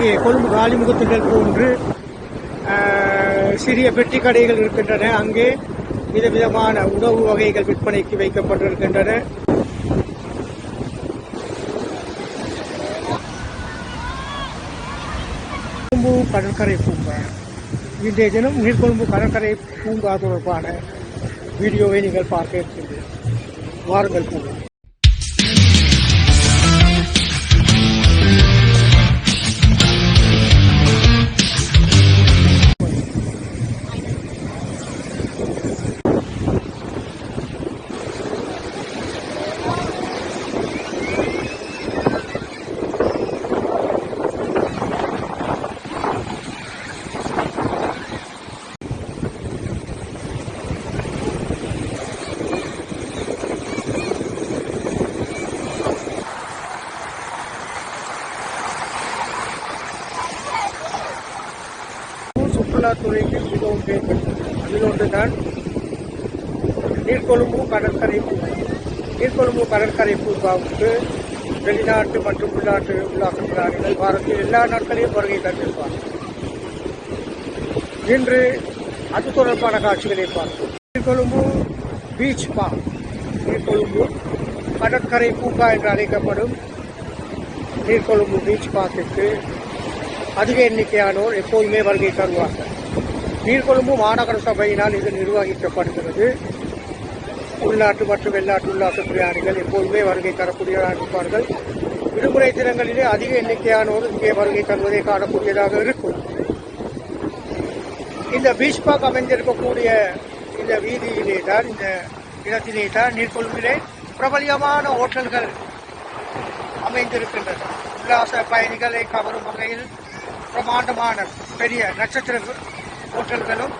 இங்கே கொழும்பு காலிமுகத்துகள் போன்று சிறிய பெட்டி கடைகள் இருக்கின்றன. அங்கே விதவிதமான உணவு வகைகள் விற்பனைக்கு வைக்கப்பட்டிருக்கின்றன. கொழும்பு கடற்கரை பூங்கா. இன்றைய தினம் நீர்கொழும்பு கடற்கரை பூங்கா தொடர்பான வீடியோவை நீங்கள் பார்க்க இருக்கின்றீர்கள். வாருங்கள் பூங்கா சுற்றுலாத்துறைக்கு மிகவும் மேம்பட்டது அதில் ஒன்றுதான். நீர்கொழும்பு கடற்கரை பூங்கா நீர்கொழும்பு கடற்கரை பூங்காவுக்கு வெளிநாட்டு மற்றும் உள்நாட்டு உல்லாசப்பிராணிகள் வாரத்தில் எல்லா நாட்களையும் வருகை தந்திருப்பார்கள் இன்று அது தொடர்பான காட்சிகளை பார்ப்போம். நீர்கொழும்பு பீச் பார்க் நீர்கொழும்பு கடற்கரை பூங்கா என்று அழைக்கப்படும் நீர்கொழும்பு பீச் பார்க்கிற்கு அதிக எண்ணிக்கையானோர் எப்போதுமே வருகை தருவார்கள். நீர்கொழும்பு மாநகர சபையினால் இது நிர்வகிக்கப்படுகிறது. உள்நாட்டு மற்றும் வெளிநாட்டு உல்லாச பிரயாணிகள் எப்போதுமே வருகை தரக்கூடியதாக இருப்பார்கள். விடுமுறை தினங்களிலே அதிக எண்ணிக்கையானோர் இங்கே வருகை தருவதை காணக்கூடியதாக இருக்கும். இந்த பீஷ்பாக் அமைந்திருக்கக்கூடிய இந்த வீதியிலே தான் இந்த இடத்திலே தான் நீர்கொழும்பிலே பிரபலியமான ஹோட்டல்கள் அமைந்திருக்கின்றன. உல்லாச பயணிகளை கவரும் வகையில் பிரமாண்டமான பெரிய நட்சத்திர ஹோட்டல்களும்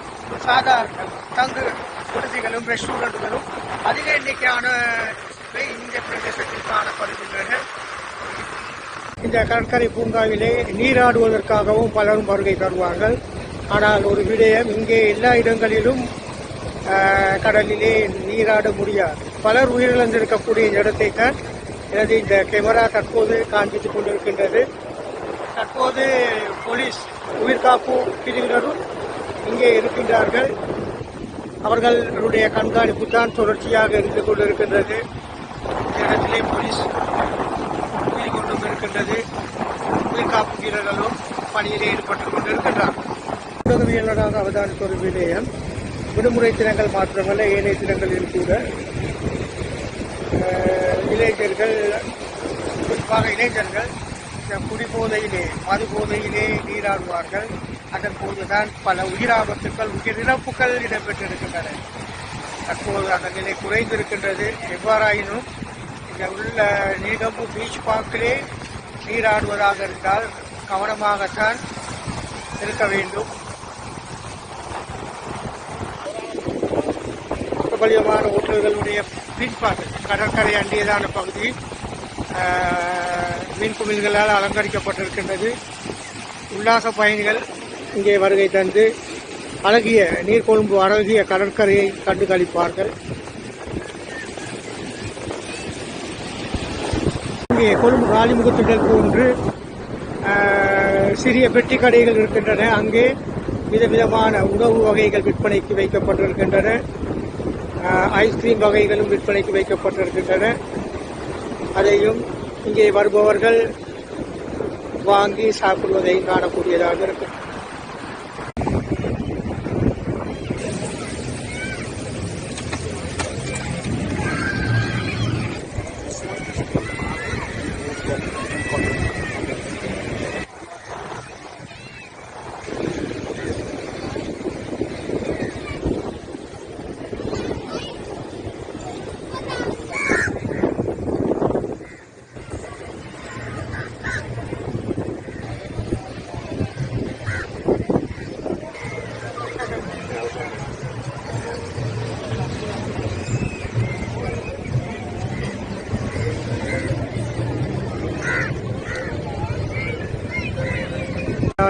சாதாரண தங்கு விடுதிகளும் ரெஸ்டாரண்ட்களும் அதிக எண்ணிக்கையான இந்த பிரதேசத்தில் காணப்படுகின்றன. இந்த கடற்கரை பூங்காவிலே நீராடுவதற்காகவும் பலரும் வருகை தருவார்கள். ஆனால் ஒரு விடயம் இங்கே எல்லா இடங்களிலும் கடலிலே நீராட முடியாது. பலர் உயிரிழந்திருக்கக்கூடிய இந்த இடத்தை தான் எனது இந்த கேமரா தற்போது காண்பித்துக் கொண்டிருக்கின்றது. தற்போது போலீஸ் உயிர்காப்பு பிரிவினரும் இங்கே இருக்கின்றார்கள். அவர்களுடைய கண்காணிப்பு தான் தொடர்ச்சியாக இருந்து கொண்டிருக்கின்றது. இடத்திலே போலீஸ் கொண்டும் இருக்கின்றது உயிர்காப்பு வீரர்களும் பணியிலே ஈடுபட்டுக் கொண்டிருக்கின்றார்கள் ஊடகவியலாளராக அவதானித்த ஒரு விடயம். விடுமுறை தினங்கள் மாத்திரமல்ல ஏனைய தினங்களில் கூட. இளைஞர்கள் குறிப்பாக இளைஞர்கள் குடிபோதையிலே மது போதையிலே நீராடுவார்கள். அதன் போதுதான் பல உயிராபத்துக்கள் உயிரிழப்புகள் இடம்பெற்றிருக்கின்றன. தற்போது அந்த நிலை குறைந்திருக்கின்றது. எவ்வாறாயினும் இந்த உள்ள நீகம்பு பீச் பார்க்கிலே நீராடுவதாக இருந்தால் கவனமாகத்தான் இருக்க வேண்டும். பிரபலியமான ஹோட்டல்களுடைய பின்பாடு கடற்கரை அண்டியதான பகுதி மீன் குமிழ்களால் அலங்கரிக்கப்பட்டிருக்கின்றது. உல்லாச பயணிகள் இங்கே வருகை தந்து அழகிய நீர்கொழும்பு அழகிய கடற்கரையை கண்டு கழிப்பார்கள் இங்கே கொழும்பு காலிமுகத்துகள் போன்று சிறிய பெட்டி கடைகள் இருக்கின்றன. அங்கே விதவிதமான உணவு வகைகள் விற்பனைக்கு வைக்கப்பட்டிருக்கின்றன. ஐஸ்கிரீம் வகைகளும் விற்பனைக்கு வைக்கப்பட்டிருக்கின்றன. அதையும் இங்கே வருபவர்கள் வாங்கி சாப்பிடுவதை காணக்கூடியதாக இருக்கும்.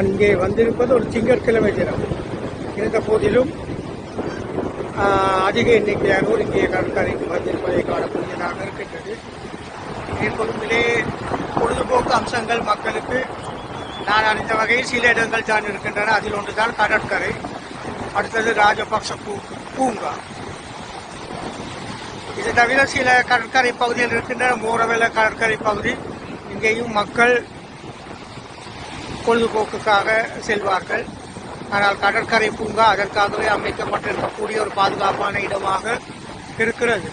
நான் இங்கே வந்திருப்பது ஒரு திங்கட்கிழமை தினம். இருந்த போதிலும் அதிக எண்ணிக்கையானோர் இங்கே கடற்கரைக்கு வந்திருப்பதை காணக்கூடியதாக இருக்கின்றது. நீர்கொழும்பிலே பொழுதுபோக்கு அம்சங்கள் மக்களுக்கு நான் அறிந்த வகையில் சில இடங்கள் தான் இருக்கின்றன. அதில் ஒன்று தான் கடற்கரை. அடுத்தது ராஜபக்ச பூ பூங்கா. இது தவிர சில கடற்கரை பகுதியில் இருக்கின்றன. மோரவேல கடற்கரை பகுதி. இங்கேயும் மக்கள் பொழுதுபோக்குக்காக செல்வார்கள். ஆனால் கடற்கரை பூங்கா அதற்காகவே அமைக்கப்பட்டிருக்கக்கூடிய ஒரு பாதுகாப்பான இடமாக இருக்கிறது.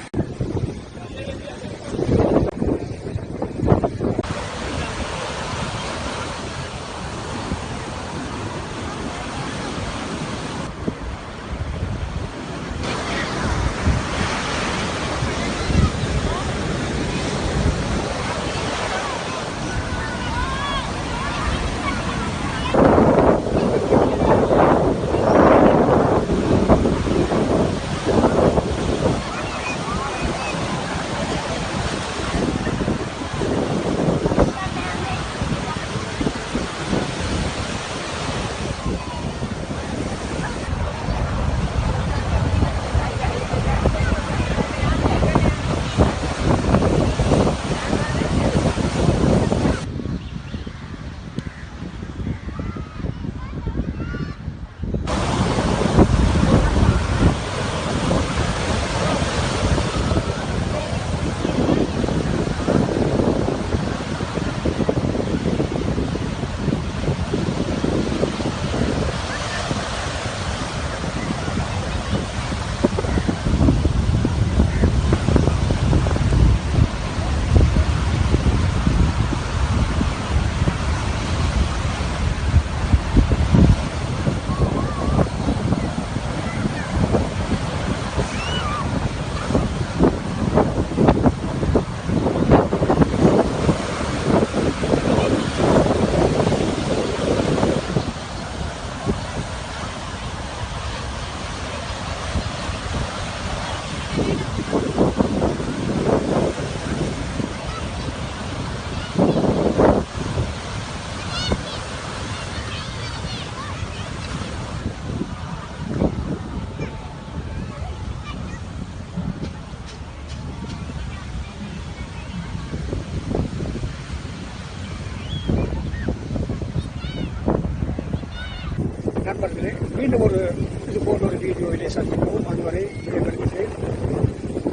வீடியோவிலே சந்திப்போம் அதுவரை விடைபெறுகிறேன்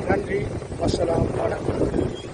நன்றி வசலாம் வணக்கம்